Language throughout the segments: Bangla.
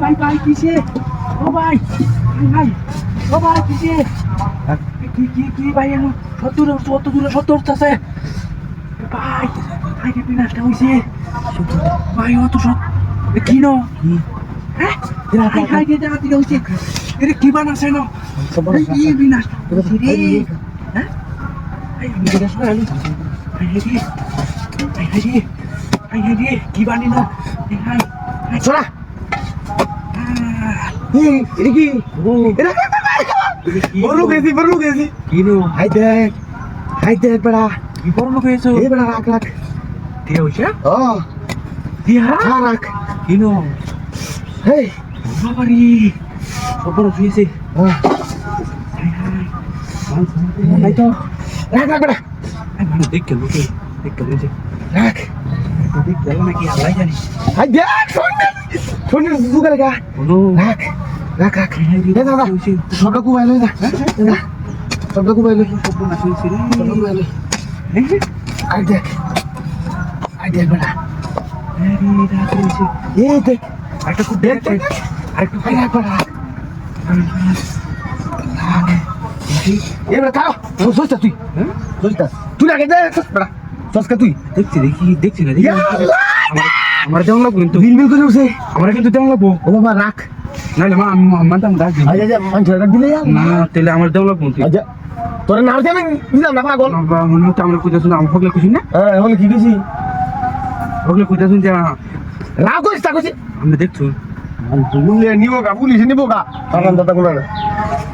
ভাই ভাই কিসে? ও ভাই ভাই ও ভাই কিসে? কি কি কি ভাই এমন সত্তর সত্তর দূরে সত্তর আছে ভাই ভাই রে বিনাশটা হইছে? ভাই অত সত কি নো? হ্যাঁ? ভাই ভাই রে জানা দিলে হইছে? এরে কি বানাছে না? কি বিনাশ রে? হ্যাঁ? হয়ে কি বানি না এই এটা কি? বড় গেছি বড় গেছি কি নো হাই দেখ হাই দেখ বড়া। কি বড় লোক হয়েছো? এই বড়া রাখ রাখ। দিয়ে হইছে? ও। দিয়া? রাখ। কি নো হেই। বাবারি। বড় হয়েছে হ্যাঁ নাই তো। রাখ রাখ বড়া। এই মানুষ দেখ কে দেখ গেল যে রাখ। দেখ গেল নাকি আল্লাহ জানি হাই দেখ শোন শোন দুগা লাগা কোনো রাখ। রাখ রাখ এই দাদা সবটা কুবাই লই যা সবটা কুবাই লই সবটা কুবাই লই আই দেখ দেখ আরে রাত হয়েছে এই দেখ আরেকটা খুব দেখ দেখ দেখ আরেকটা আই রাখ বড়া এবার খাও সোচটা তুই হ্যাঁ সোচটা তুই আগে দে বড়া সসকা তুই দেখছি দেখি দেখছি না দেখি আমার দেওয়া লাগবো কিন্তু বিল বিল করে উঠছে আমার কিন্তু দেওয়া লাগবো বাবা রাখ নাহলে মা মানতাম ডাক দিই আচ্ছা আচ্ছা মানুষের রাখ দিলে না তাহলে আমার দেওয়া লাগবো আচ্ছা তোর নাম আমি দিলাম না পাগল? মনে হচ্ছে আমরা কোথায় শুনে আমার হগলে খুশি না? হ্যাঁ এখন কি কইছি হগলে কোথায় শুনছি রাগ করিস তা কইছি আমরা দেখছ। নিব গা পুলিশ নিব গা। আমার দাদা কোন না।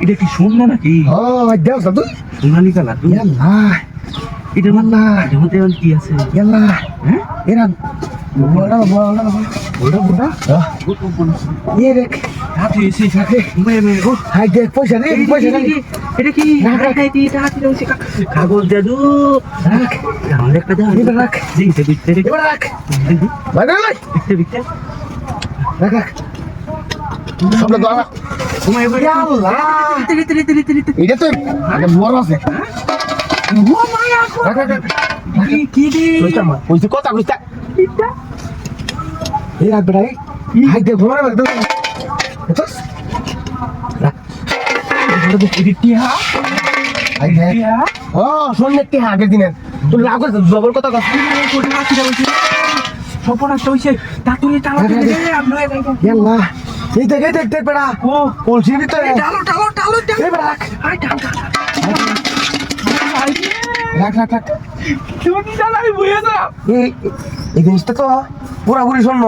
এটা কি শুনলো নাকি? ও দেখ তুই। সোনালি কালার তুই ইয়াল্লা এটা ইয়াল্লা এটার মধ্যে কি আছে? ইয়াল্লা হ্যাঁ? এরা বড় বড় বড় বড় ইয়ে দেখ হাত হয়েছে মেয়ে মেয়ে গো হাই দেখ পয়সা রে পয়সা রে এটা কি রাখ, রাখ। কাগজ দাদু রাখ আমার একটা দাও এবার রাখ দেখতে দেখতে দেখতে এবার রাখ ভাই ভাই দেখতে দেখতে রাখ রাখ সবটা দাও তোমার এবার ইয়াল্লা দেখতে দেখতে দেখতে দেখতে এটা তো আগে বড় আছে ও মায়া রাখ রাখ রাখ কি কি রে কইতা কইতা এই রাখ। বেটা হাই দেখ ঘরে রাখ দাও রাখ। এই দেখ এই দেখ দেখ বেটা ও। কলসির ভিতরে। টালো টালো টালো এই বেটা রাখ। আই টাল রাখ রাখ রাখ। তুমি জানাই বইয়ে যা এই এই জিনিসটা তো পুরাপুরি শূন্য